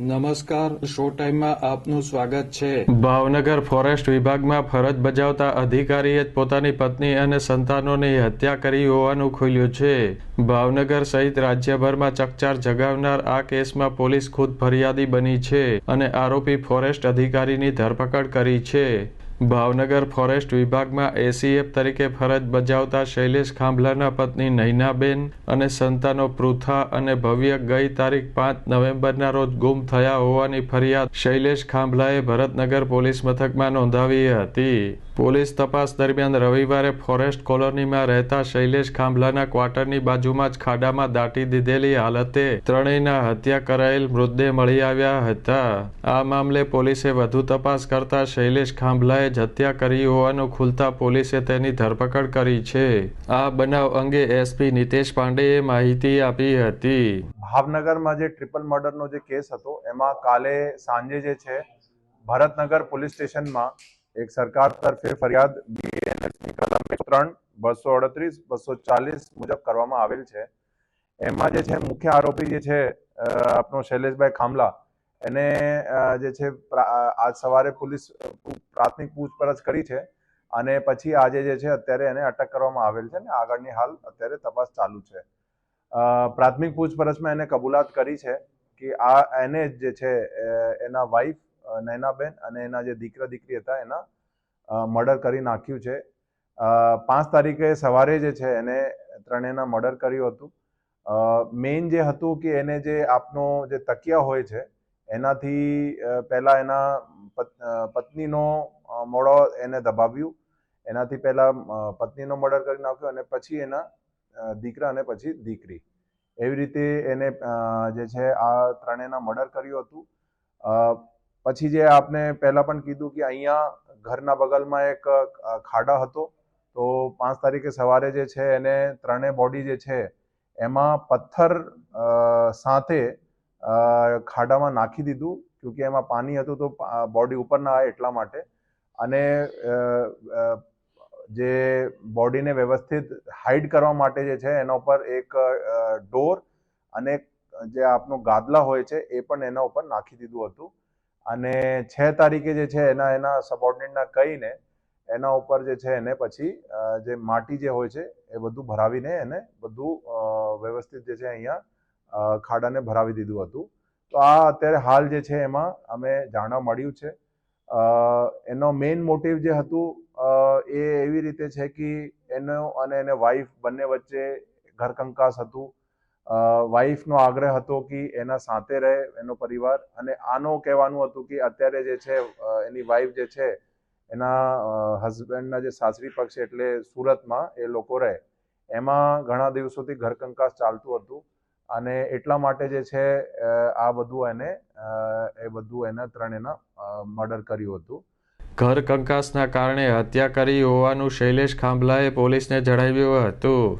નમસ્કાર શો ટાઈમમાં આપનું સ્વાગત છે. ભાવનગર ફોરેસ્ટ વિભાગમાં ફરજ બજાવતા અધિકારીએ પોતાની પત્ની અને સંતાનોની હત્યા કરી હોવાનું ખુલ્યું છે. ભાવનગર સહિત રાજ્યભરમાં ચકચાર જગાવનાર આ કેસમાં પોલીસ ખુદ ફરિયાદી બની છે અને આરોપી ફોરેસ્ટ અધિકારીની ધરપકડ કરી છે. ભાવનગર ફોરેસ્ટ વિભાગમાં એસીએફ તરીકે ફરજ બજાવતા શૈલેષ ખાંભલાના પત્ની નૈનાબેન અને સંતાનો પૃથા અને ભવ્ય ગઈ તારીખ પાંચ નવેમ્બરના રોજ ગુમ થયા હોવાની ફરિયાદ શૈલેષ ખાંભલાએ ભરતનગર પોલીસ મથકમાં નોંધાવી હતી. પોલીસ તપાસ દરમિયાન રવિવારે ફોરેસ્ટ કોલોનીમાં રહેતા શૈલેષ ખાંભલાના ક્વાર્ટરની બાજુમાં જ ખાડામાં દાટી દીધેલી હાલતે ત્રણેયના હત્યા કરાયેલ મૃતદેહ મળી આવ્યા હતા. આ મામલે પોલીસે વધુ તપાસ કરતા શૈલેષ ખાંભલાએ જ હત્યા કરી હોવાનું ખુલતા પોલીસે તેની ધરપકડ કરી છે. આ બનાવ અંગે એસપી નિતેશ પાંડેએ માહિતી આપી હતી. ભાવનગરમાં જે ટ્રિપલ મર્ડરનો જે કેસ હતો, એમાં કાલે સાંજે જે છે, ભરતનગર પોલીસ સ્ટેશનમાં એક સરકાર તરફે ફરિયાદ બીએનએસની કલમ ત્રણ, બસો અડત્રીસ, બસો ચાલીસ મુજબ કરવામાં આવેલ છે. એમાં જે છે, મુખ્ય આરોપી જે છે આપનો શૈલેષભાઈ ખામલા, એને જે છે આજ સવારે પોલીસ પ્રાથમિક પૂછપરછ કરી છે અને પછી આજે જે છે, અત્યારે એને અટક કરવામાં આવેલ છે અને આગળની હાલ અત્યારે તપાસ ચાલુ છે. પ્રાથમિક પૂછપરછમાં એને કબૂલાત કરી છે કે આ, એને જે છે એના વાઈફ નૈનાબેન અને એના જે દીકરા દીકરી હતા, એના મર્ડર કરી નાખ્યું છે. પાંચ તારીખે સવારે જે છે, એને ત્રણેયના મર્ડર કર્યું હતું. મેઇન જે હતું કે એને જે આપનો જે તકિયા હોય છે, એનાથી પહેલાં એના પત- પત્નીનો મોડો એને દબાવ્યું. એનાથી પહેલાં પત્નીનો મર્ડર કરી નાખ્યો અને પછી એના દીકરા અને પછી દીકરી. એવી રીતે એને જે છે, આ ત્રણેયના મર્ડર કર્યું હતું. પછી જે આપને પહેલા પણ કીધું કે અહીંયા ઘરના બગલમાં એક ખાડા હતો, તો પાંચ તારીખે સવારે જે છે એને ત્રણેય બોડી જે છે એમાં પથ્થર સાથે ખાડામાં નાખી દીધું કે એમાં પાણી હતું તો બોડી ઉપર ના આવે એટલા માટે. અને જે બોડીને વ્યવસ્થિત હાઈડ કરવા માટે જે છે એના ઉપર એક ડોર અને જે આપનો ગાદલા હોય છે એ પણ એના ઉપર નાખી દીધું હતું. અને છ તારીખે જે છે એના એના સબોર્ડિનેટના કહીને એના ઉપર જે છે એને પછી જે માટી જે હોય છે એ બધું ભરાવીને એને બધું વ્યવસ્થિત જે છે અહીંયા ખાડાને ભરાવી દીધું હતું. તો આ અત્યારે હાલ જે છે એમાં અમે જાણવા મળ્યું છે. એનો મેઇન મોટિવ જે હતું એ એવી રીતે છે કે એનો અને એને વાઈફ બંને વચ્ચે ઘરકંકાસ હતું. વાઈફનો આગ્રહ હતો કે એના સાથે રહે, એનો પરિવાર. અને આનો કહેવાનું હતું કે અત્યારે જે છે એની વાઈફ જે છે, એના હસબન્ડના જે સાસરી પક્ષ છે એટલે સુરતમાં એ લોકો રહે. એમાં ઘણા દિવસોથી ઘરકંકાસ ચાલતું હતું અને એટલા માટે જે છે આ બધું એને એ બધું એના ત્રણેના મર્ડર કર્યું હતું. ઘર કંકાસના કારણે હત્યા કરી હોવાનું શૈલેષ ખાંભલાએ પોલીસને જણાવ્યું હતું.